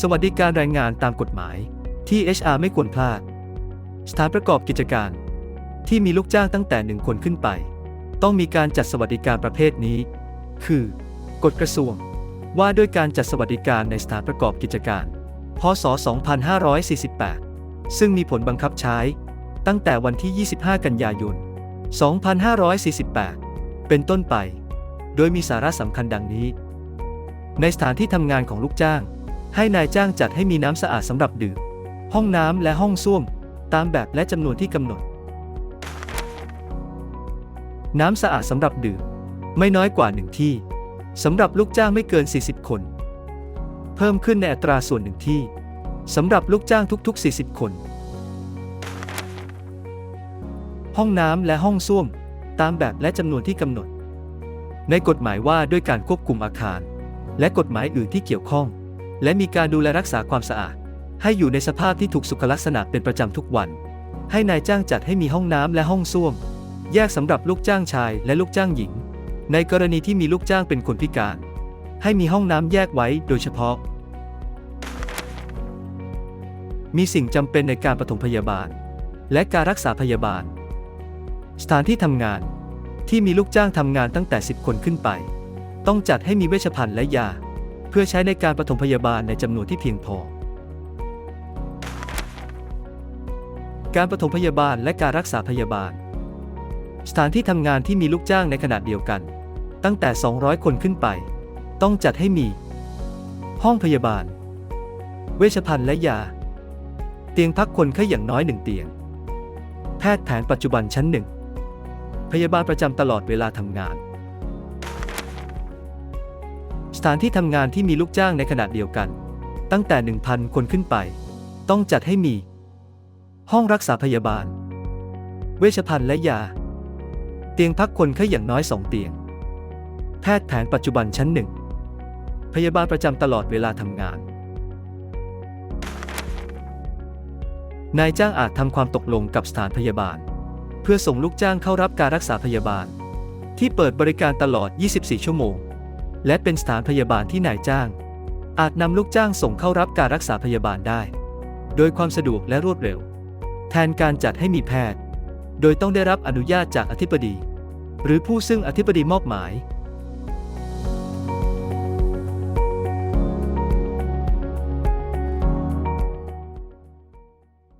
สวัสดิการแรงงานตามกฎหมาย ที่ HR ไม่ควรพลาด สถานประกอบกิจการ ที่มีลูกจ้างตั้งแต่หนึ่งคนขึ้นไป ต้องมีการจัดสวัสดิการประเภทนี้ คือกฎกระทรวง ว่าด้วยการจัดสวัสดิการในสถานประกอบกิจการ พศ 2548 ซึ่งมีผลบังคับใช้ ตั้งแต่วันที่ 25 กันยายน 2548 เป็นต้นไป โดยมีสาระสำคัญดังนี้ ในสถานที่ทำงานของลูกจ้าง ให้นายจ้างจัดให้มีน้ำสะอาดสำหรับดื่ม ห้องน้ำและห้องส้วม ตามแบบและจำนวนที่กำหนด น้ำสะอาดสำหรับดื่ม ไม่น้อยกว่าหนึ่งที่สำหรับลูกจ้างไม่เกิน 40 คน เพิ่มขึ้นในอัตราส่วนหนึ่งที่สำหรับลูกจ้างทุกๆ 40 คน ห้องน้ำและห้องส้วม ตามแบบและจำนวนที่กำหนด ในกฎหมายว่าด้วยการควบคุมอาคาร และกฎหมายอื่นที่เกี่ยวข้อง และมีการดูแลรักษาความสะอาด ให้อยู่ในสภาพที่ถูกสุขลักษณะเป็นประจำทุกวัน ให้นายจ้างจัดให้มีห้องน้ำและห้องส้วม แยกสำหรับลูกจ้างชายและลูกจ้างหญิง ในกรณีที่มีลูกจ้างเป็นคนพิการ ให้มีห้องน้ำแยกไว้โดยเฉพาะ มีสิ่งจำเป็นในการปฐมพยาบาล และการรักษาพยาบาล สถานที่ทำงานที่มีลูกจ้างทำงานตั้งแต่ 10 คนขึ้นไป ต้องจัดให้มีเวชภัณฑ์และยา เพื่อใช้ในการปฐมพยาบาลในจำนวนที่เพียงพอ การปฐมพยาบาลและการรักษาพยาบาล สถานที่ทำงานที่มีลูกจ้างในขนาดเดียวกัน ตั้งแต่ 200 คนขึ้นไป ต้องจัดให้มี ห้องพยาบาล เวชภัณฑ์และยา เตียงพักคนไข้อย่างน้อยหนึ่งเตียง แพทย์แผนปัจจุบันชั้นหนึ่งพยาบาลประจำตลอดเวลาทำงาน สถานที่ทำงานที่มีลูกจ้างในขนาดเดียวกัน ตั้งแต่ 1,000 คนขึ้นไป ต้องจัดให้มี ห้องรักษาพยาบาล เวชภัณฑ์และยา เตียงพักคนไข้อย่างน้อยสองเตียง แพทย์แผนปัจจุบันชั้นหนึ่ง พยาบาลประจำตลอดเวลาทำงาน นายจ้างอาจทำความตกลงกับสถานพยาบาล เพื่อส่งลูกจ้างเข้ารับการรักษาพยาบาล ที่เปิดบริการตลอด 24 ชั่วโมง และเป็นสถานพยาบาลที่นายจ้าง อาจนำลูกจ้างส่งเข้ารับการรักษาพยาบาลได้ โดยความสะดวกและรวดเร็ว แทนการจัดให้มีแพทย์ โดยต้องได้รับอนุญาตจากอธิบดี หรือผู้ซึ่งอธิบดีมอบหมาย